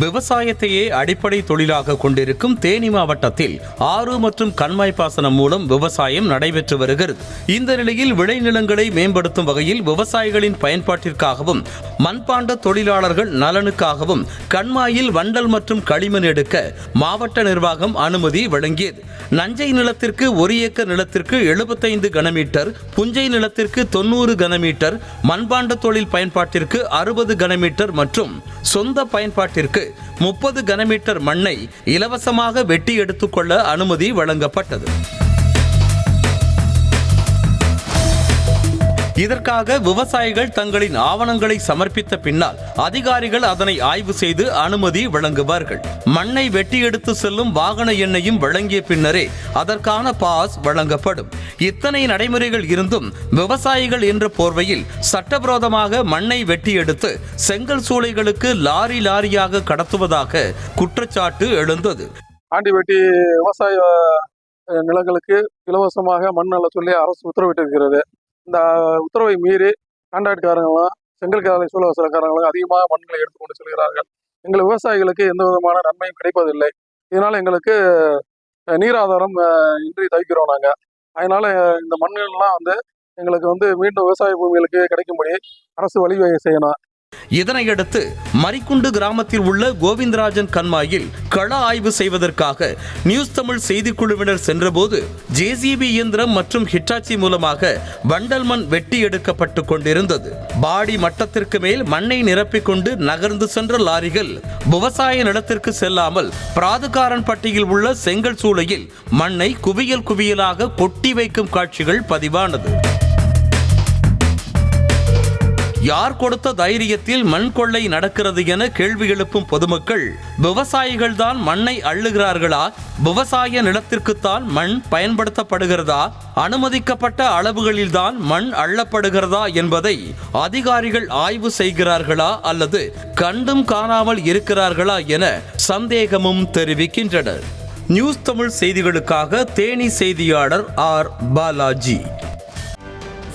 விவசாயத்தையே அடிப்படை தொழிலாக கொண்டிருக்கும் தேனி மாவட்டத்தில் ஆறு மற்றும் கண்மாய் பாசனம் மூலம் விவசாயம் நடைபெற்று வருகிறது. இந்த நிலையில் விளைநிலங்களை மேம்படுத்தும் வகையில் விவசாயிகளின் பயன்பாட்டிற்காகவும் மண்பாண்ட தொழிலாளர்கள் நலனுக்காகவும் கண்மாயில் வண்டல் மற்றும் களிமண் எடுக்க மாவட்ட நிர்வாகம் அனுமதி வழங்கியது. நஞ்சை நிலத்திற்கு ஒரு ஏக்கர் நிலத்திற்கு எழுபத்தைந்து கனமீட்டர் புஞ்சை நிலத்திற்கு தொண்ணூறு கனமீட்டர் மண்பாண்ட தொழில் பயன்பாட்டிற்கு அறுபது கனமீட்டர் மற்றும் சொந்த பயன்பாட்டிற்கு முப்பது கனமீட்டர் மண்ணை இலவசமாக வெட்டி எடுத்துக்கொள்ள அனுமதி வழங்கப்பட்டது. இதற்காக விவசாயிகள் தங்களின் ஆவணங்களை சமர்ப்பித்த பின்னால் அதிகாரிகள் அதனை ஆய்வு செய்து அனுமதி வழங்குவார்கள். மண்ணை வெட்டி எடுத்து செல்லும் வாகன எண்ணையும் வழங்கிய பின்னரே அதற்கான பாஸ் வழங்கப்படும். இத்தனை நடைமுறைகள் இருந்தும் விவசாயிகள் என்ற போர்வையில் சட்டவிரோதமாக மண்ணை வெட்டி எடுத்து செங்கல் சூளைகளுக்கு லாரி லாரியாக கடத்துவதாக குற்றச்சாட்டு எழுந்தது. ஆண்டிவெட்டி விவசாய நிலங்களுக்கு இலவசமாக மண் அள்ள சொல்லி அரசு உத்தரவிட்டிருக்கிறது. இந்த உத்தரவை மீறி கான்ட்ராக்ட்காரங்களும் செங்கல் காலை சூழவசரக்காரங்களும் அதிகமாக மண்களை எடுத்துக்கொண்டு செல்கிறார்கள். எங்கள் விவசாயிகளுக்கு எந்த விதமான நன்மையும் கிடைப்பதில்லை. இதனால் எங்களுக்கு நீராதாரம் நீர் ஆதாரம் இன்றி தவிக்கிறோம் நாங்கள் அதனால் இந்த மண்கள்லாம் வந்து எங்களுக்கு வந்து மீண்டும் விவசாய பூமிகளுக்கு கிடைக்கும்படி அரசு வழிவகை செய்யணும். இதனையடுத்து மரிக்குண்டு கிராமத்தில் உள்ள கோவிந்தராஜன் கண்மாயில் கள ஆய்வு செய்வதற்காக நியூஸ் தமிழ் செய்திக்குழுவினர் சென்றபோது ஜேசிபி இயந்திரம் மற்றும் ஹிட்டாச்சி மூலமாக வண்டல் மண் வெட்டி எடுக்கப்பட்டு கொண்டிருந்தது. பாடி மட்டத்திற்கு மேல் மண்ணை நிரப்பிக் கொண்டு நகர்ந்து சென்ற லாரிகள் விவசாய நிலத்திற்கு செல்லாமல் பிராதுகாரன் பட்டியில் உள்ள செங்கல் சூளையில் மண்ணை குவியல் குவியலாக கொட்டி வைக்கும் காட்சிகள் பதிவானது. யார் கொடுத்த தைரியத்தில் மண் கொள்ளை நடக்கிறது என கேள்வி எழுப்பும் பொதுமக்கள் விவசாயிகள் தான் மண்ணை அள்ளுகிறார்களா? விவசாய நிலத்திற்குத்தான் மண் பயன்படுத்தப்படுகிறதா? அனுமதிக்கப்பட்ட அளவுகளில்தான் மண் அள்ளப்படுகிறதா என்பதை அதிகாரிகள் ஆய்வு செய்கிறார்களா அல்லது கண்டும் காணாமல் இருக்கிறார்களா என சந்தேகமும் தெரிவிக்கின்றனர். நியூஸ் தமிழ் செய்திகளுக்காக தேனி செய்தியாளர் ஆர். பாலாஜி.